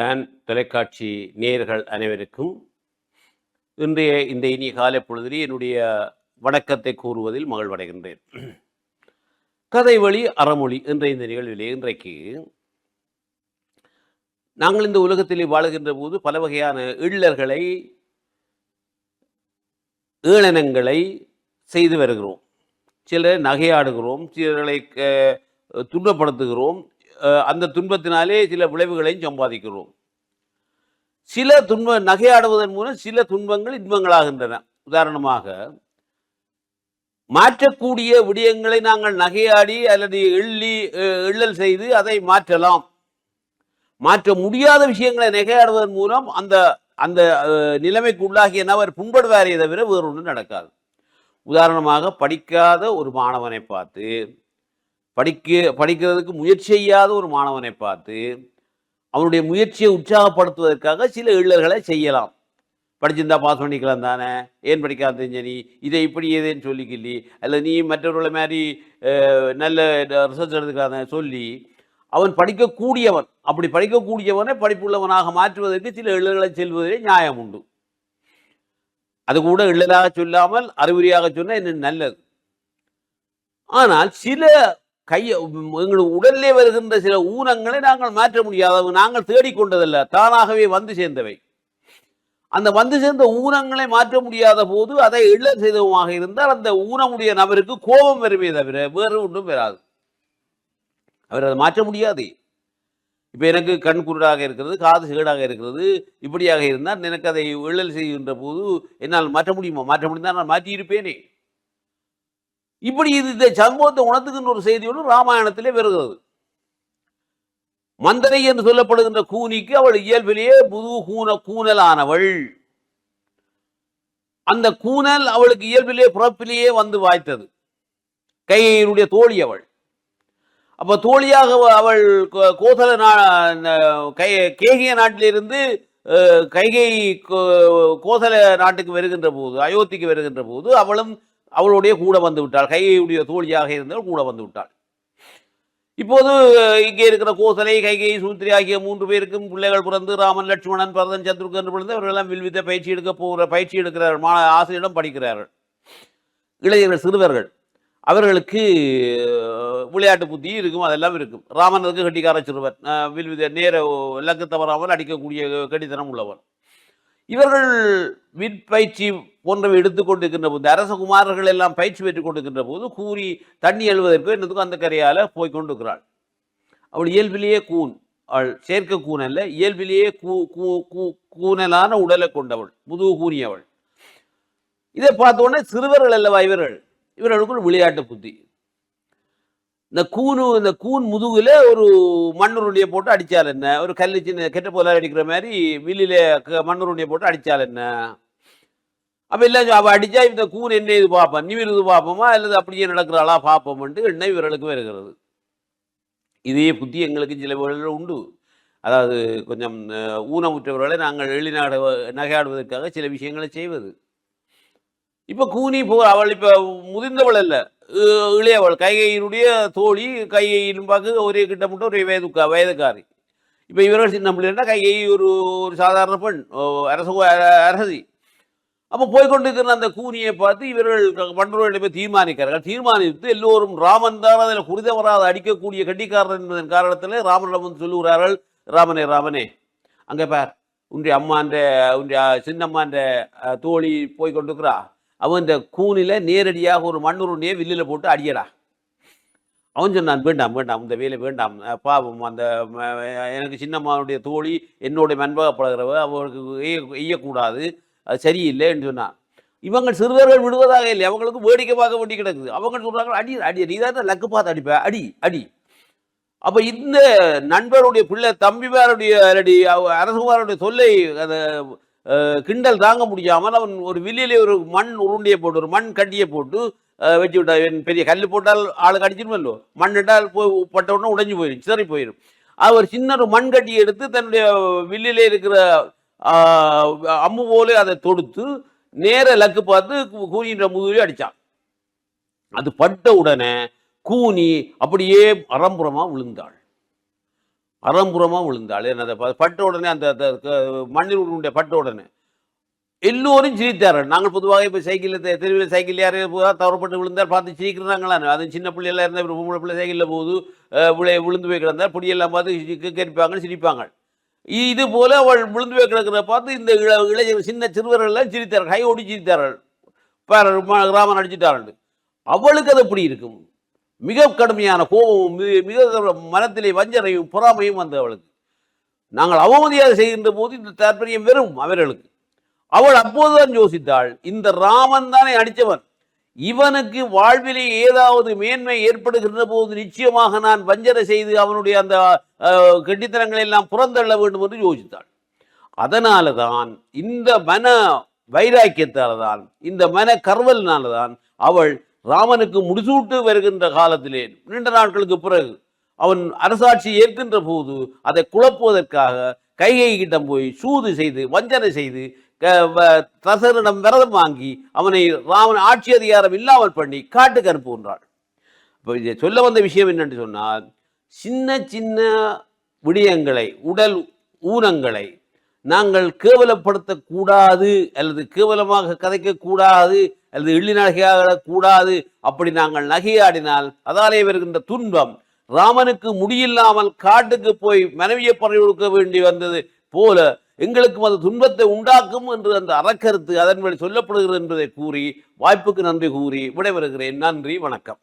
Don தொலைக்காட்சி நேயர்கள் அனைவருக்கும். இன்றைய இந்த இனிய காலை பொழுதிலே என்னுடைய வணக்கத்தை கூறுவதில் மகிழ்வடைகின்றேன். கதை வழி அறமொழி என்ற இந்த நிகழ்விலே இன்றைக்கு நாங்கள் இந்த உலகத்திலே வாழுகின்ற போது பல வகையான இள்ளர்களை ஏளனங்களை செய்து வருகிறோம். சிலரை நகையாடுகிறோம் சிலர்களை துன்பப்படுத்துகிறோம் அஹ், அந்த துன்பத்தினாலே சில விளைவுகளையும் சம்பாதிக்கிறோம். சில துன்ப நகையாடுவதன் மூலம் சில துன்பங்கள் இன்பங்களாகின்றன. உதாரணமாக மாற்றக்கூடிய விடயங்களை நாங்கள் நகையாடி அல்லது எள்ளி அஹ், எள்ளல் செய்து அதை மாற்றலாம். மாற்ற முடியாத விஷயங்களை நகையாடுவதன் மூலம் அந்த அந்த நிலைமைக்கு உள்ளாகிய நபர் புண்படுவாரே தவிர வேறு ஒன்றும் நடக்காது. உதாரணமாக படிக்காத ஒரு மாணவனை பார்த்து படிக்க படிக்கிறதுக்கு முயற்சி செய்யாத ஒரு மாணவனை பார்த்து அவனுடைய முயற்சியை உற்சாகப்படுத்துவதற்காக சில இள்ளல்களை செய்யலாம். படிச்சிருந்தா பாஸ் பண்ணிக்கலாம் தானே? ஏன் படிக்காத சரி? இதை இப்படி ஏதேன்னு சொல்லிக்கில்லி அல்ல நீ மற்றவர்களை மாதிரி அஹ், நல்ல ரிசர்ச் எடுத்துக்காத சொல்லி அவன் படிக்கக்கூடியவன் அப்படி படிக்கக்கூடியவனை படிப்புள்ளவனாக மாற்றுவதற்கு சில இள்ளல்களை செல்வதிலே நியாயம் உண்டு. அது கூட இள்ளலாக சொல்லாமல் அறிவுரியாக சொன்னால் இன்னும் நல்லது? ஆனால் சில கைய எங்களுக்கு உடலிலே வருகின்ற சில ஊனங்களை நாங்கள் மாற்ற முடியாதவங்க நாங்கள் தேடிக்கொண்டதல்ல. தானாகவே வந்து சேர்ந்தவை. அந்த வந்து சேர்ந்த ஊனங்களை மாற்ற முடியாத போது அதை இள்ளல் செய்தவமாக இருந்தால் அந்த ஊனமுடைய நபருக்கு கோபம் வருமே தவிர வேறு ஒன்றும் வராது. அவர் அதை மாற்ற முடியாது. இப்போ எனக்கு கண் குருடாக இருக்கிறது காது சேடாக இருக்கிறது இப்படியாக இருந்தால் எனக்கு அதை இள்ளல் செய்கின்ற போது என்னால் மாற்ற முடியுமா? மாற்ற முடிந்தால் நான் மாற்றியிருப்பேனே. இப்படி இது இந்த சம்பவத்தை உணர்த்துகின்ற ஒரு செய்தி ஒன்று ராமாயணத்திலே வருகிறது. மந்தனை என்று சொல்லப்படுகின்ற கூனிக்கு அவள் இயல்பிலேயே புது கூன கூனலானவள். அந்த கூனல் அவளுக்கு இயல்பிலேயே பிறப்பிலேயே வந்து வாய்த்தது. கையினுடைய தோழி அவள். அப்ப தோழியாக அவள் கோ- கோசல நா கை கேகிய நாட்டிலிருந்து அஹ், கைகை கோ- கோசல நாட்டுக்கு வருகின்ற போது அயோத்திக்கு வருகின்ற போது அவளும் அவளுடைய கூட வந்து விட்டாள். கைகையுடைய தோழியாக இருந்தவள் கூட வந்து விட்டாள். இப்போது இங்கே இருக்கிற கோசலை கைகை சூத்திரி ஆகிய மூன்று பேருக்கும் பிள்ளைகள் பிறந்து ராமன் லட்சுமணன் பரதன் சத்ருகன் பிறந்து அவர்களெல்லாம் வில்வித்த பயிற்சி எடுக்க போகிற பயிற்சி எடுக்கிறார்கள் மா ஆசிரியரிடம் படிக்கிறார்கள். இளைஞர்கள் சிறுவர்கள். அவர்களுக்கு விளையாட்டு புத்தி இருக்கும் அதெல்லாம் இருக்கும். ராமனுக்கு கட்டிக்கார சிறுவர் வில்வித நேர இலக்கு தவறாமல் அடிக்கக்கூடிய கடித்தனம் உள்ளவர் இவர்கள் விற்பயிற்சி போன்றவை எடுத்துக்கொண்டிருக்கின்ற போது அரசகுமாரர்கள் எல்லாம் பயிற்சி பெற்றுக் கொண்டிருக்கின்ற போது கூறி தண்ணி எழுவதற்கு என்னதுக்கும் அந்த கரையால் போய் கொண்டிருக்கிறாள். அவள் இயல்பிலேயே கூன் அவள் சேர்க்க கூன் அல்ல இயல்பிலேயே கூ கூ கூ கூனலான உடலை கொண்டவள் முதுகு கூறியவள். இதை பார்த்தோன்னே சிறுவர்கள் அல்லவா இவர்கள்? இவர்களுக்குள் விளையாட்டு புத்தி. இந்த கூனு இந்த கூன் முதுகுல ஒரு மண்ணுருண்டியை போட்டு அடிச்சால் என்ன? ஒரு கல் சின்ன கெட்ட போல அடிக்கிற மாதிரி வில்லில க- மண்ணுருண்டியை போட்டு அடிச்சால் என்ன? அப்போ இல்லை அவள் அடித்தா இந்த கூன் என்ன இது பார்ப்போம் நிமிருது பார்ப்போமா அல்லது அப்படியே நடக்கிறாளா பார்ப்போம்ட்டு எண்ணெய் இவர்களுக்கு வருகிறது. இதே புத்தி எங்களுக்கு சில வேளைகளில் உண்டு. அதாவது கொஞ்சம் ஊனமுற்றவர்களை நாங்கள் எளிநாடு நகையாடுவதற்காக சில விஷயங்களை செய்வது. இப்போ கூனி போ அவள் இப்போ முதிர்ந்தவள் அல்ல. இளையவள். கைகையினுடைய தோழி கைகையின் பார்க்க ஒரே கிட்டமிட்ட ஒரே ஒரு வயதுக்கா வயதுக்காரி இப்போ இவர்கள் சின்ன பிள்ளைன்னா கைகை ஒரு ஒரு சாதாரண பெண் ஓ, அரசி அப்போ போய்கொண்டிருக்கிற அந்த கூனியை பார்த்து இவர்கள் மன்றோரிடம் போய் தீர்மானிக்கிறார்கள். தீர்மானித்து எல்லோரும் ராமன் தான் அதில் குறித வராத அடிக்கக்கூடிய கட்டிக்காரர் என்பதன் காரணத்தில் ராமனிடம் வந்து சொல்லுகிறார்கள் ராமனே ராமனே அங்கே பார். உன்னுடைய அம்மான்ற உன்னுடைய சின்னம்மான்ற தோழி போய் கொண்டிருக்கிறா அவன் இந்த கூனில் நேரடியாக ஒரு மண்ணுருண்டியை வில்லில் போட்டு அடியடா. அவன் சொன்னான் வேண்டாம் வேண்டாம் இந்த வேலை வேண்டாம். பாவம் அந்த எனக்கு சின்னம்மாவுடைய தோழி என்னுடைய நண்பக பழகிறவ அவளுக்கு எய்யக்கூடாது. அது சரியில்லைன்னு சொன்னான். இவங்க சிறுவர்கள் விடுவதாக இல்லை. அவங்களுக்கு வேடிக்கை பார்க்க வேண்டி கிடக்குது. அவங்க சொல்கிறாங்க அடி அடி நீ தான் லக்கு பார்த்து அடிப்ப. அடி அடி. அப்போ இந்த நண்பருடைய பிள்ளை தம்பிமாருடைய அல்லடி அரசுமாருடைய தொல்லை அந்த கிண்டல் தாங்க முடியாமல் அவன் ஒரு வில்லிலே ஒரு மண் உருண்டையை போட்டு ஒரு மண் கட்டியை போட்டு வச்சு விட்டா பெரிய கல் போட்டால் ஆளுக்கு அடிச்சிருமல்லோ? மண் இட்டால் போய் பட்ட உடனே உடைஞ்சு போயிடும் சிதறி போயிடும் அவர் சின்ன ஒரு மண் கட்டியை எடுத்து தன்னுடைய வில்லிலே இருக்கிற அம்மு அம்பு அதை தொடுத்து நேர லக்கு பார்த்து கூனின்ற முதுகிலே அடித்தான் அது பட்ட உடனே கூனி அப்படியே அறம்புறமா விழுந்தாள். அறம்புறமாக விழுந்தாள். என்னது பட்ட உடனே அந்த மண்ணில் உடைய பட்ட உடனே. எல்லோரும் சிரித்தார்கள் நாங்கள் பொதுவாக இப்போ சைக்கிளில் தெருவில் சைக்கிள் யார் தவறப்பட்டு விழுந்தால் பார்த்து சிரிக்கிறாங்களா அது சின்ன பிள்ளையெல்லாம் இருந்தால் இப்போ பொம்பளை பிள்ளை சைக்கிளில் போகுது அஹ், விழு விழுந்து போய் கிடந்தால் பொடியெல்லாம் பார்த்து கேட்பாங்க சிரிப்பாங்க. இது போல் அவள் விழுந்து போய் கிடக்கிறத பார்த்து இந்த இள இளைஞர் சின்ன சிறுவர்கள் எல்லாம் சிரித்தார்கள் கை ஓடி சிரித்தார்கள் பாரு கிராமம் நடிச்சிட்டார்கள் அவளுக்கு அது எப்படி இருக்கும்? மிக கடுமையான கோபமும் மிக மனத்திலே வஞ்சனையும் பொறாமையும் வந்தது அவளுக்கு. நாங்கள் அவமதியாக செய்கின்ற போது இந்த தாற்பயம் வெறும் அவர்களுக்கு. அவள் அப்போதுதான் யோசித்தாள் இந்த ராமன் தானே அடித்தவன். இவனுக்கு வாழ்விலே ஏதாவது மேன்மை ஏற்படுகின்ற போது நிச்சயமாக நான் வஞ்சனை செய்து அவனுடைய அந்த கெட்டித்தனங்களை எல்லாம் புறந்தள்ள வேண்டும் என்று யோசித்தாள். அதனால தான் இந்த மன வைராக்கியத்தால தான் இந்த மன கர்வலினால தான் அவள் ராமனுக்கு முடிசூட்டு வருகின்ற காலத்திலே நீண்ட நாட்களுக்கு பிறகு அவன் அரசாட்சி ஏற்கின்ற போது அதை குழப்புவதற்காக கைகை கிட்டம் போய் சூது செய்து வஞ்சனை செய்து க- வ- விரதம் வாங்கி அவனை ராமன் ஆட்சி அதிகாரம் இல்லாமல் பண்ணி காட்டுக்கு அனுப்புகின்றாள். இப்போ இதை சொல்ல வந்த விஷயம் என்னென்று சொன்னால் சின்ன சின்ன விடயங்களை உடல் ஊனங்களை நாங்கள் கேவலப்படுத்தக்கூடாது அல்லது கேவலமாக கதைக்கக்கூடாது அல்லது எள்ளி நகையாடக்கூடாது அப்படி நாங்கள் நகையாடினால் அதாலே வருகின்ற துன்பம். ராமனுக்கு முடியில்லாமல் காட்டுக்கு போய் மனைவியை பறி கொடுக்க வேண்டி வந்தது போல எங்களுக்கும் அது துன்பத்தை உண்டாக்கும் என்று அந்த அறக்கருத்து அதன் வழி சொல்லப்படுகிறது என்பதை கூறி வாய்ப்புக்கு நன்றி கூறி விடைபெறுகிறேன். நன்றி வணக்கம்.